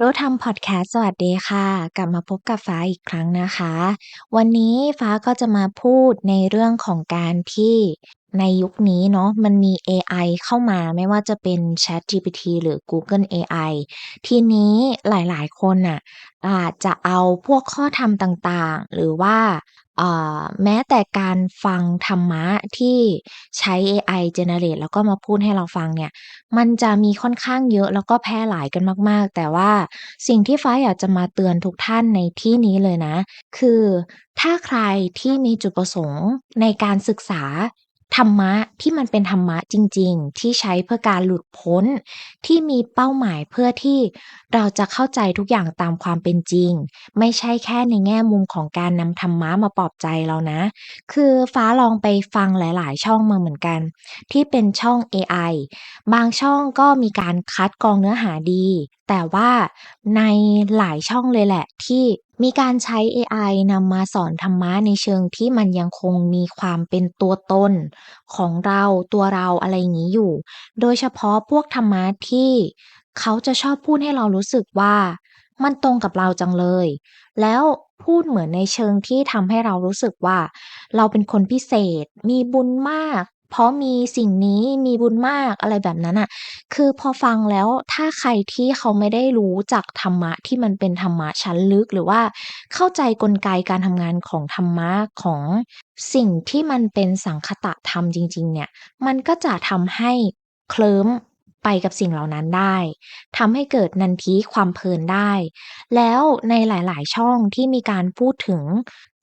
รู้ทำพอดแคสต์สวัสดีค่ะ กลับมาพบกับฟ้าอีกครั้งนะคะ วันนี้ฟ้าก็จะมาพูดในเรื่องของการที่ ในยุคนี้เนาะมันมีเอไอเข้ามาไม่ว่าจะเป็น ChatGPT หรือ Google AI ทีนี้หลาย ๆ คนน่ะอาจจะเอาพวกข้อธรรมต่าง ๆ หรือว่าอ่าแม้แต่การฟังธรรมะที่ใช้เอไอ generate แล้วก็มาพูดให้เราฟังเนี่ย มันจะมีค่อนข้างเยอะ แล้วก็แพร่หลายกันมาก ๆ แต่ว่าสิ่งที่ฟ้าอยากจะมาเตือนทุกท่านในที่นี้เลยนะ คือถ้าใครที่มีจุดประสงค์ในการศึกษา ธรรมะที่มันเป็นธรรมะจริง ๆ ที่ใช้เพื่อการหลุดพ้น ที่มีเป้าหมายเพื่อที่เราจะเข้าใจทุกอย่างตามความเป็นจริง ไม่ใช่แค่ในแง่มุมของการนำธรรมะมาปลอบใจเรานะ คือฟ้าลองไปฟังหลาย ๆ ช่องมาเหมือนกัน ที่เป็นช่องเอไอบางช่องก็มีการคัดกรองเนื้อหาดี แต่ว่าในหลายช่องเลยแหละที่ มีการใช้เอไอนำมาสอนธรรมะในเชิงที่มันยังคงมีความเป็นตัวตนของเรา ตัวเราอะไรอย่างงี้อยู่ โดยเฉพาะพวกธรรมะที่เขาจะชอบพูดให้เรารู้สึกว่า มันตรงกับเราจังเลย แล้วพูดเหมือนในเชิงที่ทำให้เรารู้สึกว่า เราเป็นคนพิเศษ มีบุญมาก เพราะมีสิ่งนี้มีบุญมากอะไรแบบนั้นน่ะ คือพอฟังแล้วถ้าใครที่เขาไม่ได้รู้จักธรรมะที่มันเป็นธรรมะชั้นลึก หรือว่าเข้าใจกลไกการทำงานของธรรมะของสิ่งที่มันเป็นสังคตะธรรมจริง ๆ เนี่ย มันก็จะทำให้เคลิ้มไปกับสิ่งเหล่านั้นได้ทำให้เกิดนันทิความเพลินได้ แล้วในหลาย ๆ ช่องที่มีการพูดถึง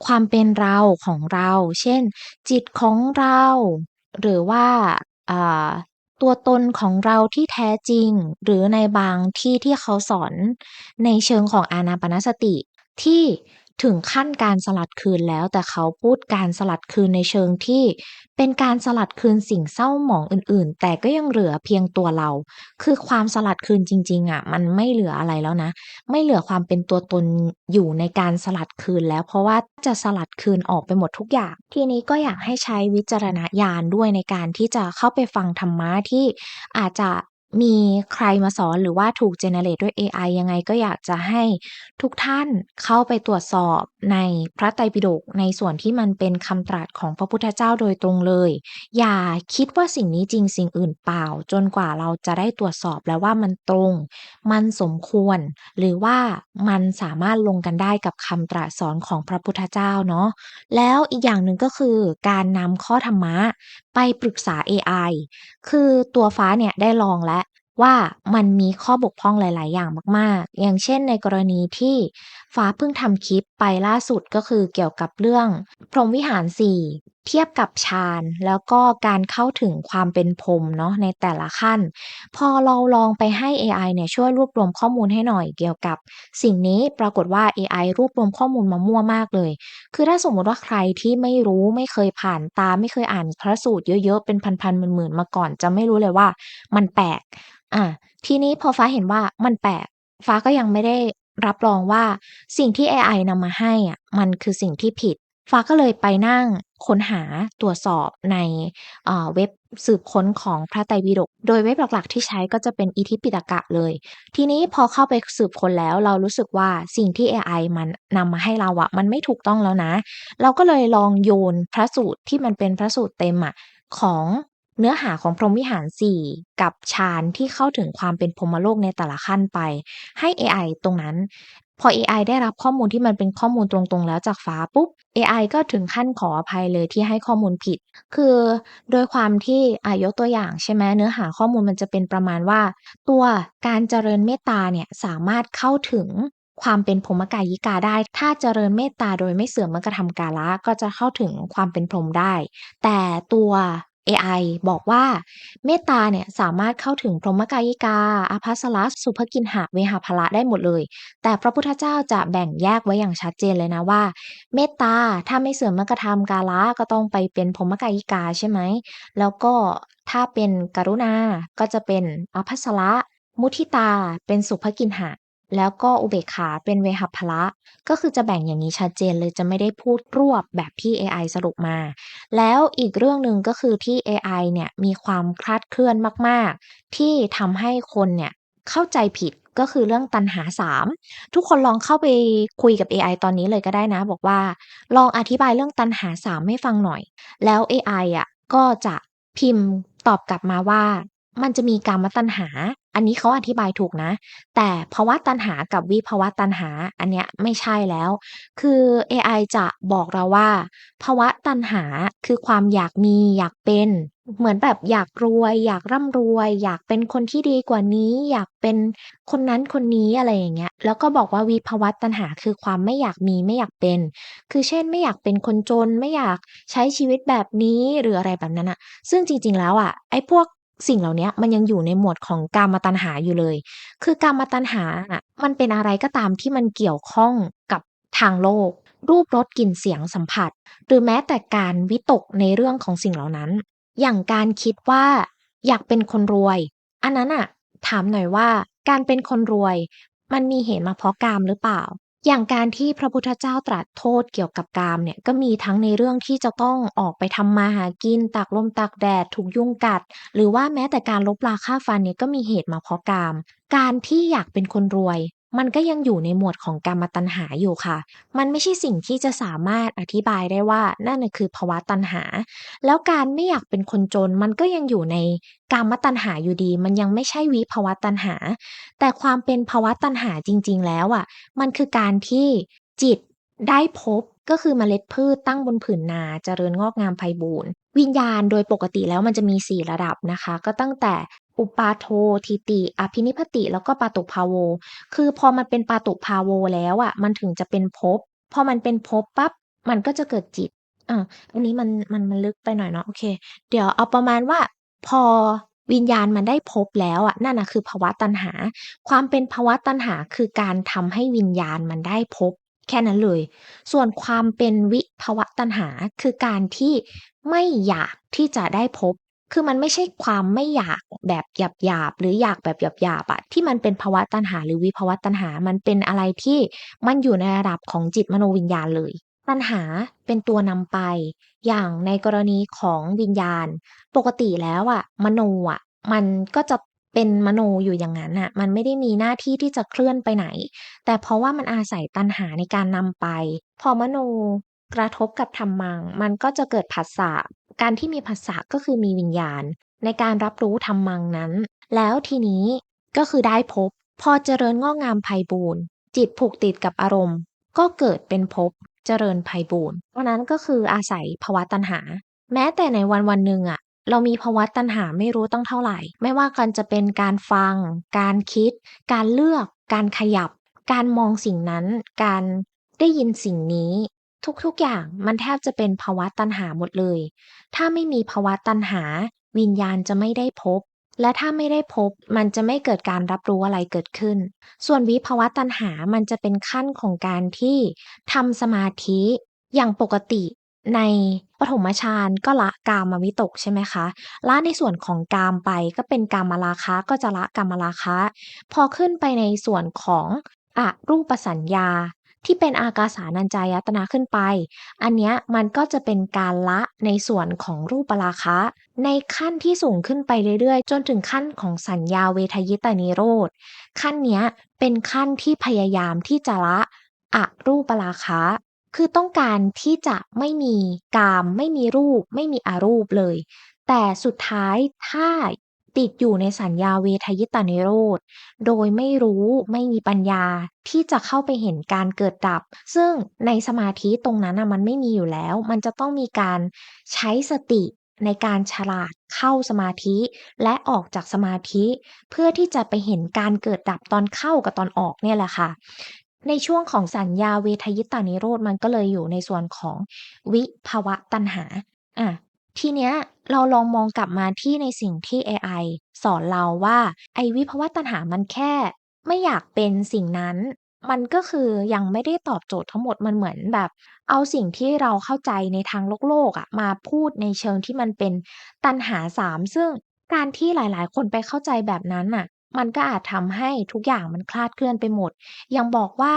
ความเป็นเราของเรา เช่น จิตของเรา หรือว่า อ่า ตัวตนของเราที่แท้จริง หรือในบางที่ที่เขาสอนในเชิงของอานาปานสติ ที่ ถึงขั้นการสลัดคืนแล้ว แต่เขาพูดการสลัดคืนในเชิงที่ เป็นการสลัดคืนสิ่งเศร้าหมองอื่น ๆ แต่ก็ยังเหลือเพียงตัวเรา คือความสลัดคืนจริง ๆอะมันไม่เหลืออะไรแล้วนะ ไม่เหลือความเป็นตัวตนอยู่ในการสลัดคืนแล้ว เพราะว่าจะสลัดคืนออกไปหมดทุกอย่าง ทีนี้ก็อยากให้ใช้วิจารณญาณด้วยในการที่จะเข้าไปฟังธรรมะที่อาจจะ มีใครมาสอนหรือว่าถูก generate ด้วยเอไอยังไงก็อยากจะให้ทุกท่านเข้าไปตรวจสอบในพระไตรปิฎกในส่วนที่มันเป็นคำตรัสของพระพุทธเจ้าโดยตรงเลย อย่าคิดว่าสิ่งนี้จริงสิ่งอื่นเปล่า จนกว่าเราจะได้ตรวจสอบแล้วว่ามันตรง มันสมควร หรือว่ามันสามารถลงกันได้กับคำตรัสสอนของพระพุทธเจ้าเนาะแล้วอีกอย่างหนึ่งก็คือการนำข้อธรรมะไปปรึกษาเอไอคือตัวฟ้าเนี่ยได้ลองแล้ว ว่ามันมีข้อบกพร่องหลาย ๆ อย่างมาก ๆ อย่างเช่นในกรณีที่ฟ้าเพิ่งทำคลิปไปล่าสุดก็คือเกี่ยวกับเรื่อง พรหมวิหาร 4 เทียบกับฌานแล้วก็การเข้าถึงความเป็นพรมเนาะในแต่ละขั้น พอเราลองไปให้เอไอเนี่ยช่วยรวบรวมข้อมูลให้หน่อยเกี่ยวกับ สิ่งนี้ปรากฏว่าเอไอรวบรวมข้อมูลมามั่วมากเลย คือถ้าสมมติว่าใครที่ไม่รู้ไม่เคยผ่านตาไม่เคยอ่านพระสูตรเยอะๆ เป็นพันๆหมื่นๆมาก่อน จะไม่รู้เลยว่ามันแปลกอาทีนี้พอฟ้าเห็นว่ามันแปลกฟ้าก็ยังไม่ได้รับรองว่าสิ่งที่เอไอนำมาให้อะมันคือสิ่งที่ผิด ฟ้าก็เลยไปนั่งค้นหาตรวจสอบในเว็บสืบค้นของพระไตรปิฎก โดยเว็บหลักๆ ที่ใช้ก็จะเป็นอิทิปิฎกะเลย ทีนี้พอเข้าไปสืบค้นแล้วเรารู้สึกว่าสิ่งที่เอไอมันนำมาให้เราอะมันไม่ถูกต้องแล้วนะ เราก็เลยลองโยนพระสูตรที่มันเป็นพระสูตรเต็มอะของเนื้อหาของพรหมวิหาร 4 กับฌานที่เข้าถึงความเป็นพรหมโลกในแต่ละขั้นไป ให้เอไอตรงนั้น พอเอไอได้รับข้อมูลที่มันเป็นข้อมูลตรงๆ แล้วจากฟ้าปุ๊บเอไอก็ถึงขั้นขออภัยเลยที่ให้ข้อมูลผิด คือโดยความที่อายกตัวอย่างใช่ไหมเนื้อหาข้อมูลมันจะเป็นประมาณว่า ตัวการเจริญเมตตาเนี่ยสามารถเข้าถึงความเป็นพรหมกายิกาได้ ถ้าเจริญเมตตาโดยไม่เสื่อมมกรรมกาละก็จะเข้าถึงความเป็นพรหมได้ แต่ตัว เอไอบอกว่าเมตตาเนี่ยสามารถเข้าถึงพรหมกายิกาอาภัสสรสุภกินหเวหาภละได้หมดเลย แต่พระพุทธเจ้าจะแบ่งแยกไว้อย่างชัดเจนเลยนะว่า เมตตาถ้าไม่เสื่อมมกธรรมกาละก็ต้องไปเป็นพรหมกายิกาใช่ไหม แล้วก็ถ้าเป็นกรุณา ก็จะเป็นอภัสสรมุทิตาเป็นสุภกินห แล้วก็อุเบกขาเป็นเวหภละ ก็คือจะแบ่งอย่างงี้ชัดเจนเลยจะไม่ได้พูดรวบแบบที่เอไอสรุปมา แล้วอีกเรื่องหนึ่งก็คือที่เอไอเนี่ยมีความคลาดเคลื่อนมาก ๆ ที่ทำให้คนเนี่ยเข้าใจผิดก็คือเรื่องตัณหา3ทุกคนลองเข้าไปคุยกับเอไอตอนนี้เลยก็ได้นะ บอกว่า"ลองอธิบายเรื่องตัณหา3ให้ฟังหน่อย"แล้วเอไออะก็จะพิมพ์ตอบกลับมาว่า มันจะมีการมตัณหา อันนี้เขาอธิบายถูกนะ แต่ภวตัณหากับวิภวตัณหาอันเนี้ยไม่ใช่แล้ว คือเอไอจะบอกเราว่า ภาวะตัณหาคือความอยากมีอยากเป็นเหมือนแบบอยากรวย อยากร่ำรวย อยากเป็นคนที่ดีกว่านี้ อยากเป็นคนนั้นคนนี้อะไรอย่างเงี้ยแล้วก็บอกว่าวิภวตัณหาคือความไม่อยากมีไม่อยากเป็น คือเช่นไม่อยากเป็นคนจนไม่อยากใช้ชีวิตแบบนี้หรืออะไรแบบนั้นน่ะซึ่งจริง ๆ แล้วอะไอ้พวก สิ่งเหล่านี้มันยังอยู่ในหมวดของกามตัณหาอยู่เลย คือกามตัณหาอะมันเป็นอะไรก็ตามที่มันเกี่ยวข้องกับทางโลก รูปรสกลิ่นเสียงสัมผัส หรือแม้แต่การวิตกในเรื่องของสิ่งเหล่านั้น อย่างการคิดว่าอยากเป็นคนรวย อันนั้นน่ะถามหน่อยว่าการเป็นคนรวย มันมีเหตุมาเพราะกามหรือเปล่า? อย่างการที่พระพุทธเจ้าตรัสโทษเกี่ยวกับกามเนี่ยก็มีทั้งในเรื่องที่จะต้องออกไปทำมาหากินตากลมตากแดดถูกยุงกัด หรือว่าแม้แต่การลบราค่าฟันเนี่ยก็มีเหตุมาเพราะกาม การที่อยากเป็นคนรวย มันก็ยังอยู่ในหมวดของกามตัณหาอยู่ค่ะ มันไม่ใช่สิ่งที่จะสามารถอธิบายได้ว่านั่นคือภาวะตัณหา แล้วการไม่อยากเป็นคนจนมันก็ยังอยู่ในกามตัณหาอยู่ดี มันยังไม่ใช่วิภาวะตัณหา แต่ความเป็นภาวะตัณหาจริง ๆ แล้วอะมันคือการที่จิตได้พบก็คือเมล็ดพืชตั้งบนผืนนาเจริญงอกงามไพบูรณ์วิญญาณโดยปกติแล้วมันจะมี 4 ระดับนะคะ ก็ตั้งแต่ อุปาโททิติ อภินิพติ แล้วก็ปาตุภาโว คือพอมันเป็นปาตุภาโวแล้วอะมันถึงจะเป็นภพ พอมันเป็นภพปั๊บ มันก็จะเกิดจิตอาอันนี้มันมันมันลึกไปหน่อยเนาะ โอเค เดี๋ยวเอาประมาณว่า พอวิญญาณมันได้ภพแล้วอะนั่นน่ะคือภาวะตัณหา ความเป็นภาวะตัณหาคือการทำให้วิญญาณมันได้ภพแค่นั้นเลย ส่วนความเป็นวิภาวะตัณหาคือการที่ไม่อยากที่จะได้ภพ คือมันไม่ใช่ความไม่อยากแบบหยาบๆหรืออยากแบบหยาบๆอะที่มันเป็นภาวะตัณหาหรือวิภาวะตัณหา มันเป็นอะไรที่มันอยู่ในระดับของจิตมโนวิญญาณเลย ตัณหาเป็นตัวนำไป อย่างในกรณีของวิญญาณ ปกติแล้วอะมโนอะมันก็จะเป็นมโนอยู่อย่างงั้นน่ะมันไม่ได้มีหน้าที่ที่จะเคลื่อนไปไหน แต่เพราะว่ามันอาศัยตัณหาในการนำไป พอมโนกระทบกับธัมมัง มันก็จะเกิดผัสสะ การที่มีผัสสะก็คือมีวิญญาณ ในการรับรู้ธัมมังนั้น แล้วทีนี้ก็คือได้ภพพอเจริญงอกงามไพบูรณ์จิตผูกติดกับอารมณ์ ก็เกิดเป็นภพเจริญไพบูรณ์อันนั้นก็คืออาศัยภวะตัณหา แม้แต่ในวันๆหนึ่งอะเรามีภวะตัณหาไม่รู้ตั้งเท่าไหร่ ไม่ว่ากันจะเป็นการฟัง การคิด การเลือก การขยับ การมองสิ่งนั้น การได้ยินสิ่งนี้ ทุกๆอย่างมันแทบจะเป็นภาวะตัณหาหมดเลย ถ้าไม่มีภาวะตัณหา วิญญาณจะไม่ได้ภพและถ้าไม่ได้ภพมันจะไม่เกิดการรับรู้อะไรเกิดขึ้น ส่วนวิภาวะตัณหามันจะเป็นขั้นของการที่ทำสมาธิอย่างปกติในปฐมฌานก็ละกามวิตกใช่ไหมคะละในส่วนของกามไปก็เป็นกามราคะก็จะละกามราคะ พอขึ้นไปในส่วนของอรูปสัญญา ที่เป็นอากาสานัญจายตนะขึ้นไป อันเนี้ยมันก็จะเป็นการละในส่วนของรูปราคะ ในขั้นที่สูงขึ้นไปเรื่อยๆ จนถึงขั้นของสัญญาเวทยิตานิโรธ ขั้นเนี้ยเป็นขั้นที่พยายามที่จะละอรูปราคะ คือต้องการที่จะไม่มีกาม ไม่มีรูป ไม่มีอารูปเลย แต่สุดท้ายถ้า ติดอยู่ในสัญญาเวทยิตานิโรธ โดยไม่รู้ไม่มีปัญญาที่จะเข้าไปเห็นการเกิดดับ ซึ่งในสมาธิตรงนั้นนะมันไม่มีอยู่แล้ว มันจะต้องมีการใช้สติในการฉลาดเข้าสมาธิและออกจากสมาธิ เพื่อที่จะไปเห็นการเกิดดับตอนเข้ากับตอนออกเนี่ยแหละค่ะ ในช่วงของสัญญาเวทยิตานิโรธมันก็เลยอยู่ในส่วนของวิภวตัณหาอา ทีเนี้ยเราลองมองกลับมาที่ในสิ่งที่ AI สอนเราว่าไอ้วิภวตัณหามันแค่ ไม่อยากเป็นสิ่งนั้น มันก็คือยังไม่ได้ตอบโจทย์ทั้งหมดมันเหมือนแบบ เอาสิ่งที่เราเข้าใจในทางโลกโลกอะมาพูดในเชิงที่มันเป็นตัณหาสามซึ่งการที่หลายๆ คนไปเข้าใจแบบนั้นน่ะ มันก็อาจทำให้ทุกอย่างมันคลาดเคลื่อนไปหมด อย่างบอกว่า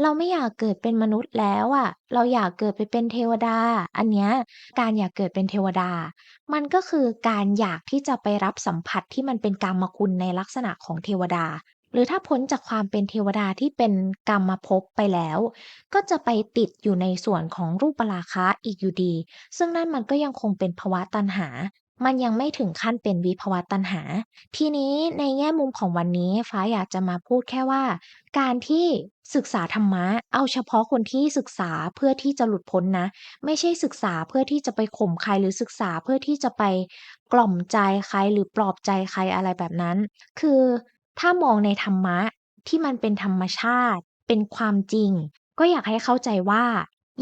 เราไม่อยากเกิดเป็นมนุษย์แล้วอะ เราอยากเกิดไปเป็นเทวดา อันเนี้ย การอยากเกิดเป็นเทวดา มันก็คือการอยากที่จะไปรับสัมผัสที่มันเป็นกามคุณในลักษณะของเทวดา หรือถ้าพ้นจากความเป็นเทวดาที่เป็นกามภพไปแล้ว ก็จะไปติดอยู่ในส่วนของรูปราคะอีกอยู่ดี ซึ่งนั่นมันก็ยังคงเป็นภวะตัณหา มันยังไม่ถึงขั้นเป็นวิภวตัณหา ทีนี้ในแง่มุมของวันนี้ฟ้าอยากจะมาพูดแค่ว่า การที่ศึกษาธรรมะ เอาเฉพาะคนที่ศึกษาเพื่อที่จะหลุดพ้นนะ ไม่ใช่ศึกษาเพื่อที่จะไปข่มใครหรือศึกษาเพื่อที่จะไปกล่อมใจใครหรือปลอบใจใครอะไรแบบนั้น คือถ้ามองในธรรมะที่มันเป็นธรรมชาติ เป็นความจริง ก็อยากให้เข้าใจว่า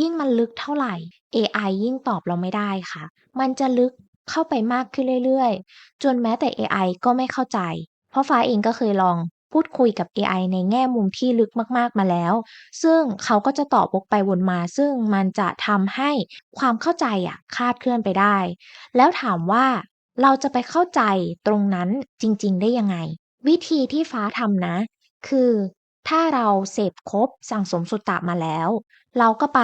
ยิ่งมันลึกเท่าไหรเอไอยิ่งตอบเราไม่ได้ค่ะ มันจะลึก เข้าไปมากขึ้นเรื่อยๆ จนแม้แต่เอไอก็ไม่เข้าใจ เพราะฟ้าเองก็เคยลองพูดคุยกับเอไอในแง่มุมที่ลึกมากๆมาแล้ว ซึ่งเขาก็จะตอบวกไปวนมา ซึ่งมันจะทำให้ความเข้าใจอะคาดเคลื่อนไปได้ แล้วถามว่าเราจะไปเข้าใจตรงนั้นจริง ๆ ได้ยังไง วิธีที่ฟ้าทำนะ คือถ้าเราเสพครบสั่งสมสุตตะมาแล้ว เราก็ไป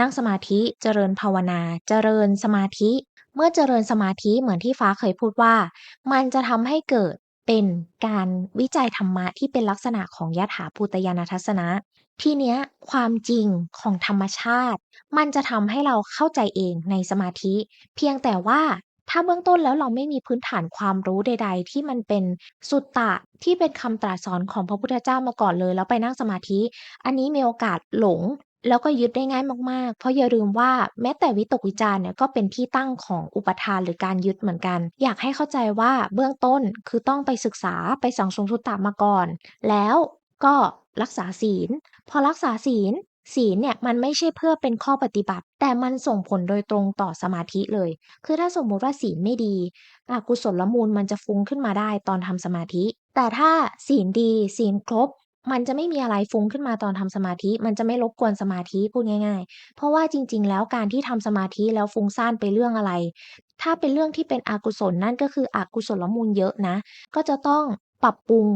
นั่งสมาธิเจริญภาวนา เจริญสมาธิ เมื่อเจริญสมาธิเหมือนที่ฟ้าเคยพูดว่า มันจะทำให้เกิดเป็นการวิจัยธรรมะที่เป็นลักษณะของยถาภูตญาณทัสสนะ ทีเนี้ยความจริงของธรรมชาติ มันจะทำให้เราเข้าใจเองในสมาธิ เพียงแต่ว่าถ้าเบื้องต้นแล้วเราไม่มีพื้นฐานความรู้ใด ๆ ที่มันเป็นสุตตะที่เป็นคำตรัสสอนของพระพุทธเจ้ามาก่อนเลย แล้วไปนั่งสมาธิ อันนี้มีโอกาสหลง แล้วก็ยึดได้ง่ายมาก ๆ เพราะอย่าลืมว่าแม้แต่วิตกวิจารณ์เนี่ยก็เป็นที่ตั้งของอุปทานหรือการยึดเหมือนกัน อยากให้เข้าใจว่าเบื้องต้นคือต้องไปศึกษาไปสังสมสุตตะมาก่อน แล้วก็รักษาศีล พอรักษาศีลศีลเนี่ยมันไม่ใช่เพื่อเป็นข้อปฏิบัติ แต่มันส่งผลโดยตรงต่อสมาธิเลย คือถ้าสมมุติว่าศีลไม่ดีอกุศลมูลมันจะฟุ้งขึ้นมาได้ตอนทำสมาธิ แต่ถ้าศีลดี ศีลครบ มันจะไม่มีอะไรฟุ้งขึ้นมาตอนทำสมาธิ มันจะไม่รบกวนสมาธิพูดง่าย ๆ เพราะว่าจริง ๆ แล้วการที่ทำสมาธิแล้วฟุ้งซ่านไปเรื่องอะไร ถ้าเป็นเรื่องที่เป็นอกุศลนั่นก็คืออกุศลมูลเยอะนะ ก็จะต้องปรับปรุง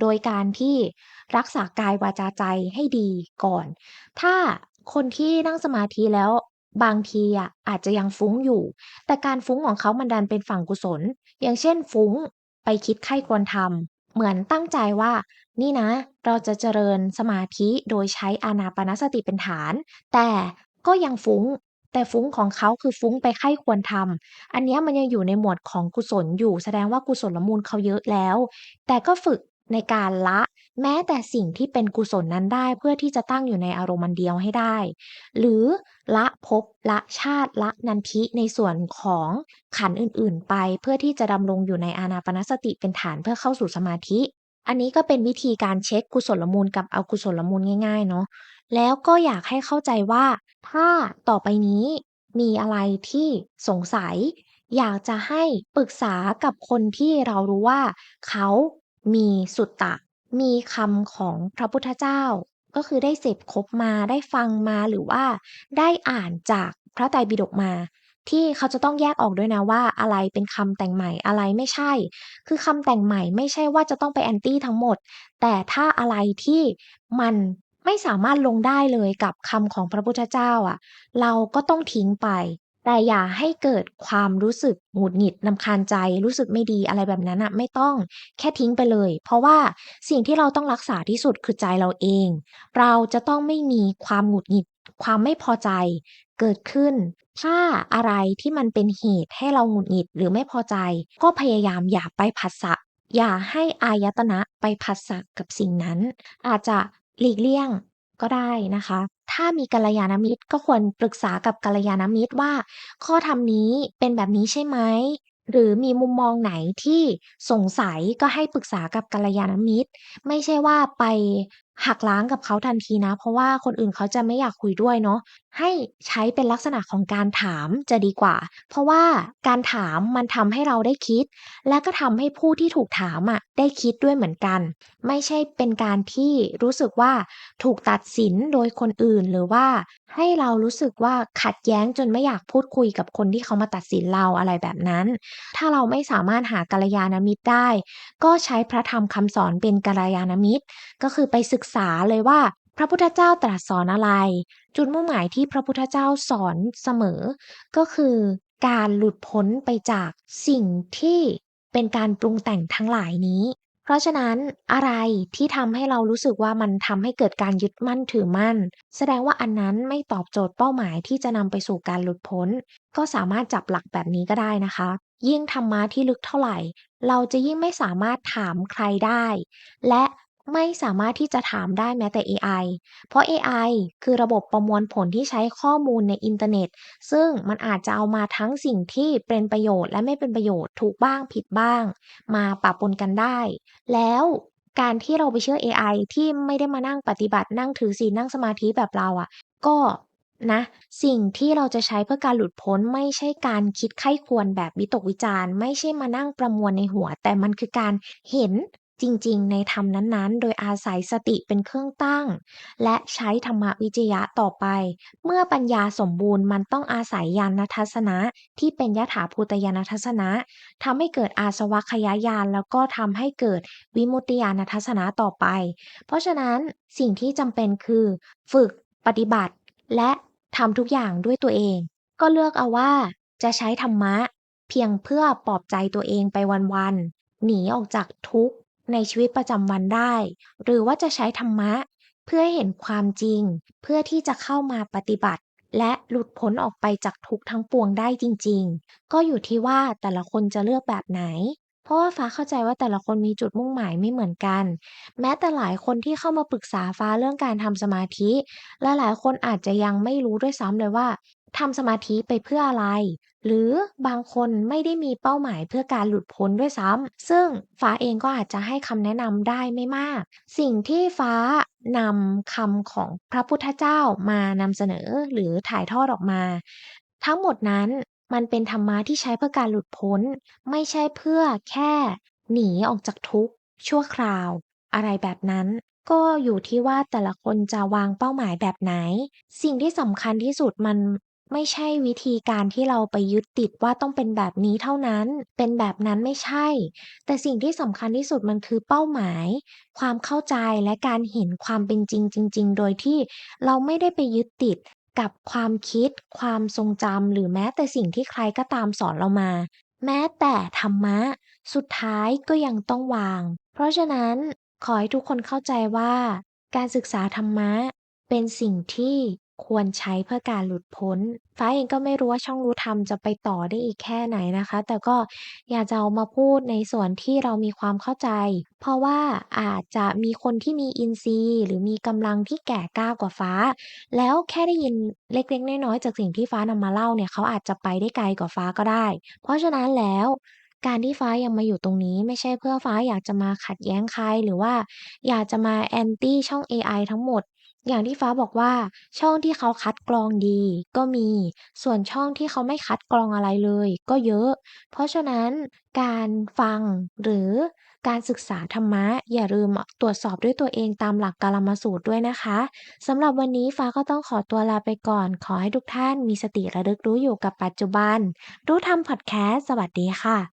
โดยการที่รักษากายวาจาใจให้ดีก่อน ถ้าคนที่นั่งสมาธิแล้วบางทีอะอาจจะยังฟุ้งอยู่ แต่การฟุ้งของเขามันดันเป็นฝั่งกุศล อย่างเช่นฟุ้งไปคิดใครควญทำ เหมือนตั้งใจว่า นี่นะ เราจะเจริญสมาธิโดยใช้อานาปานสติเป็นฐาน แต่ก็ยังฟุ้ง แต่ฟุ้งของเขาคือฟุ้งไปใคร่ควรทำ อันเนี้ยมันยังอยู่ในหมวดของกุศลอยู่ แสดงว่ากุศลมูลเขาเยอะแล้ว แต่ก็ฝึก ในการละ แม้แต่สิ่งที่เป็นกุศลนั้นได้ เพื่อที่จะตั้งอยู่ในอารมณ์เดียวให้ได้ หรือละภพละชาติละนันทิในส่วนของขันอื่นๆ ไป เพื่อที่จะดำรงอยู่ในอานาปนสติเป็นฐานเพื่อเข้าสู่สมาธิ อันนี้ก็เป็นวิธีการเช็กกุศลมูลกับอกุศลมูลง่าย ๆ เนาะแล้วก็อยากให้เข้าใจว่า ถ้าต่อไปนี้มีอะไรที่สงสัย อยากจะให้ปรึกษากับคนที่เรารู้ว่า เขา มีสุตตะ มีคำของพระพุทธเจ้า ก็คือได้เสพครบมาได้ฟังมาหรือว่าได้อ่านจากพระไตรปิฎกมา ที่เขาจะต้องแยกออกด้วยนะว่า อะไรเป็นคำแต่งใหม่อะไรไม่ใช่ คือคำแต่งใหม่ไม่ใช่ว่าจะต้องไป Anti ทั้งหมด แต่ถ้าอะไรที่มันไม่สามารถลงได้เลยกับคำของพระพุทธเจ้าอะ เราก็ต้องทิ้งไป แต่อย่าให้เกิดความรู้สึกหงุดหงิดรำคาญใจ รู้สึกไม่ดีอะไรแบบนั้นน่ะไม่ต้องแค่ทิ้งไปเลย เพราะว่าสิ่งที่เราต้องรักษาที่สุดคือใจเราเอง เราจะต้องไม่มีความหงุดหงิด ความไม่พอใจ เกิดขึ้น ถ้าอะไรที่มันเป็นเหตุให้เราหงุดหงิดหรือไม่พอใจ ก็พยายามอย่าไปผัสสะอย่าให้อายตนะไปผัสสะกับสิ่งนั้น อาจจะหลีกเลี่ยง ก็ได้นะคะ ถ้ามีกัลยาณมิตรก็ควรปรึกษากับกัลยาณมิตรว่า ข้อธรรมนี้เป็นแบบนี้ใช่ไหม หรือมีมุมมองไหนที่สงสัยก็ให้ปรึกษากับกัลยาณมิตร ไม่ใช่ว่าไปหักล้างกับเขาทันทีนะ เพราะว่าคนอื่นเขาจะไม่อยากคุยด้วยเนาะ ให้ใช้เป็นลักษณะของการถามจะดีกว่า เพราะว่าการถามมันทำให้เราได้คิด และก็ทำให้ผู้ที่ถูกถามอะได้คิดด้วยเหมือนกัน ไม่ใช่เป็นการที่รู้สึกว่าถูกตัดสินโดยคนอื่นหรือว่า ให้เรารู้สึกว่าขัดแย้งจนไม่อยากพูดคุยกับคนที่เขามาตัดสินเราอะไรแบบนั้น ถ้าเราไม่สามารถหากัลยาณมิตรได้ ก็ใช้พระธรรมคำสอนเป็นกัลยาณมิตร ก็คือไปศึกษาเลยว่าพระพุทธเจ้าตรัสสอนอะไร จุดมุ่งหมายที่พระพุทธเจ้าสอนเสมอ ก็คือการหลุดพ้นไปจากสิ่งที่เป็นการปรุงแต่งทั้งหลายนี้ เพราะฉะนั้นอะไรที่ทำให้เรารู้สึกว่ามันทำให้เกิดการยึดมั่นถือมั่น แสดงว่าอันนั้นไม่ตอบโจทย์เป้าหมายที่จะนำไปสู่การหลุดพ้น ก็สามารถจับหลักแบบนี้ก็ได้นะคะ ยิ่งธรรมะที่ลึกเท่าไหร่ เราจะยิ่งไม่สามารถถามใครได้ และ ไม่สามารถที่จะถามได้แม้แต่เอไอเพราะเอไอคือระบบประมวลผลที่ใช้ข้อมูลในอินเทอร์เน็ต ซึ่งมันอาจจะเอามาทั้งสิ่งที่เป็นประโยชน์และไม่เป็นประโยชน์ถูกบ้างผิดบ้าง มาปะปนกันได้ แล้วการที่เราไปเชื่อเอไอที่ไม่ได้มานั่งปฏิบัตินั่งถือศีลนั่งสมาธิแบบเราอะก็นะสิ่งที่เราจะใช้เพื่อการหลุดพ้นไม่ใช่การคิดใคร่ควญแบบวิตกวิจารณ์ ไม่ใช่มานั่งประมวลในหัว แต่มันคือการเห็น จริงๆ ในธรรมนั้นๆ โดยอาศัยสติเป็นเครื่องตั้ง และใช้ธรรมวิจยะต่อไป เมื่อปัญญาสมบูรณ์มันต้องอาศัยญาณทัสสนะที่เป็นยถาภูตญาณทัสสนะทำให้เกิดอาสวัคคยาณแล้วก็ทำให้เกิดวิมุตติญาณทัสสนะต่อไป เพราะฉะนั้นสิ่งที่จำเป็นคือ ฝึกปฏิบัติ และทำทุกอย่างด้วยตัวเอง ก็เลือกเอาว่าจะใช้ธรรมะ เพียงเพื่อปลอบใจตัวเองไปวันๆหนีออกจากทุกข์ ในชีวิตประจำวันได้ หรือว่าจะใช้ธรรมะ เพื่อให้เห็นความจริง เพื่อที่จะเข้ามาปฏิบัติ และหลุดพ้นออกไปจากทุกข์ทั้งปวงได้จริง ๆ ก็อยู่ที่ว่าแต่ละคนจะเลือกแบบไหน เพราะว่าฟ้าเข้าใจว่าแต่ละคนมีจุดมุ่งหมายไม่เหมือนกัน แม้แต่หลายคนที่เข้ามาปรึกษาฟ้าเรื่องการทำสมาธิ และหลายคนอาจจะยังไม่รู้ด้วยซ้ำเลยว่า ทำสมาธิไปเพื่ออะไร หรือบางคนไม่ได้มีเป้าหมายเพื่อการหลุดพ้นด้วยซ้ำซึ่งฟ้าเองก็อาจจะให้คำแนะนำได้ไม่มาก สิ่งที่ฟ้านำคำของพระพุทธเจ้ามานำเสนอหรือถ่ายทอดออกมา ทั้งหมดนั้นมันเป็นธรรมะที่ใช้เพื่อการหลุดพ้น ไม่ใช่เพื่อแค่หนีออกจากทุกข์ ชั่วคราว อะไรแบบนั้น ก็อยู่ที่ว่าแต่ละคนจะวางเป้าหมายแบบไหน สิ่งที่สำคัญที่สุดมัน ไม่ใช่วิธีการที่เราไปยึดติดว่าต้องเป็นแบบนี้เท่านั้น เป็นแบบนั้นไม่ใช่ แต่สิ่งที่สำคัญที่สุดมันคือเป้าหมาย ความเข้าใจและการเห็นความเป็นจริง จริง ๆ โดยที่เราไม่ได้ไปยึดติดกับความคิด ความทรงจำ หรือแม้แต่สิ่งที่ใครก็ตามสอนเรามา แม้แต่ธรรมะ สุดท้ายก็ยังต้องวาง เพราะฉะนั้นขอให้ทุกคนเข้าใจว่า การศึกษาธรรมะเป็นสิ่งที่ ควรใช้เพื่อการหลุดพ้น ฟ้าเองก็ไม่รู้ว่าช่องรู้ธรรมจะไปต่อได้อีกแค่ไหนนะคะ แต่ก็อยากจะเอามาพูดในส่วนที่เรามีความเข้าใจ เพราะว่าอาจจะมีคนที่มีอินทรีย์ หรือมีกำลังที่แก่กล้ากว่าฟ้า แล้วแค่ได้ยินเล็ก ๆ น้อย ๆ จากสิ่งที่ฟ้านำมาเล่าเนี่ย เขาอาจจะไปได้ไกลกว่าฟ้าก็ได้ เพราะฉะนั้นแล้ว การที่ฟ้ายังมาอยู่ตรงนี้ ไม่ใช่เพื่อฟ้าอยากจะมาขัดแย้งใคร หรือว่าอยากจะมา Anti ช่องเอไอทั้งหมด อย่างที่ฟ้าบอกว่า ช่องที่เขาคัดกรองดี ก็มี ส่วนช่องที่เขาไม่คัดกรองอะไรเลย ก็เยอะ เพราะฉะนั้นการฟังหรือการศึกษาธรรมะ อย่าลืมตรวจสอบด้วยตัวเองตามหลักกาลมสูตรด้วยนะคะสำหรับวันนี้ฟ้าก็ต้องขอตัวลาไปก่อน ขอให้ทุกท่านมีสติระลึกรู้อยู่กับปัจจุบัน รู้ธรรมพอดแคสต์สวัสดีค่ะ